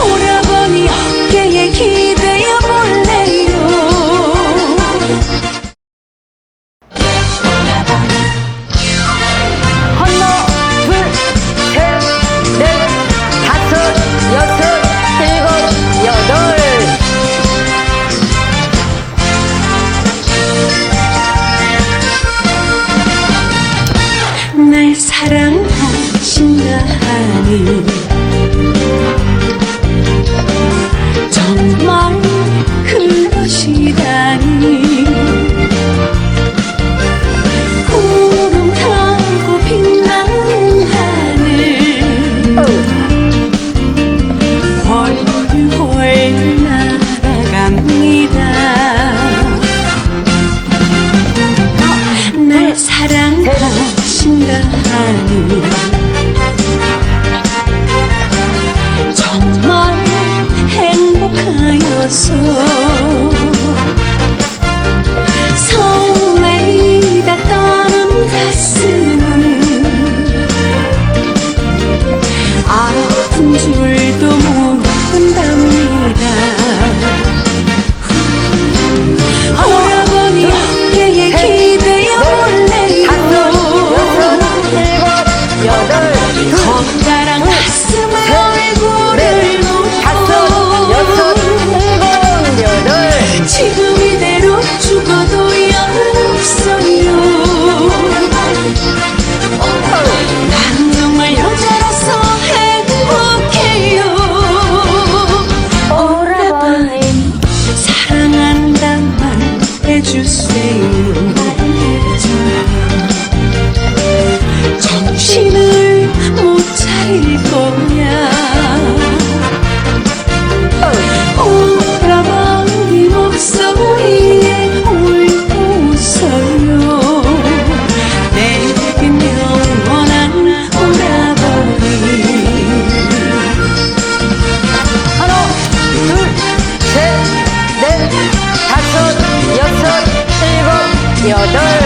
오라버니 어깨에 기대어 볼래요. 하나 둘셋넷 다섯 여섯 일곱 여덟. 날 사랑하신다 하니 Thank you. Order!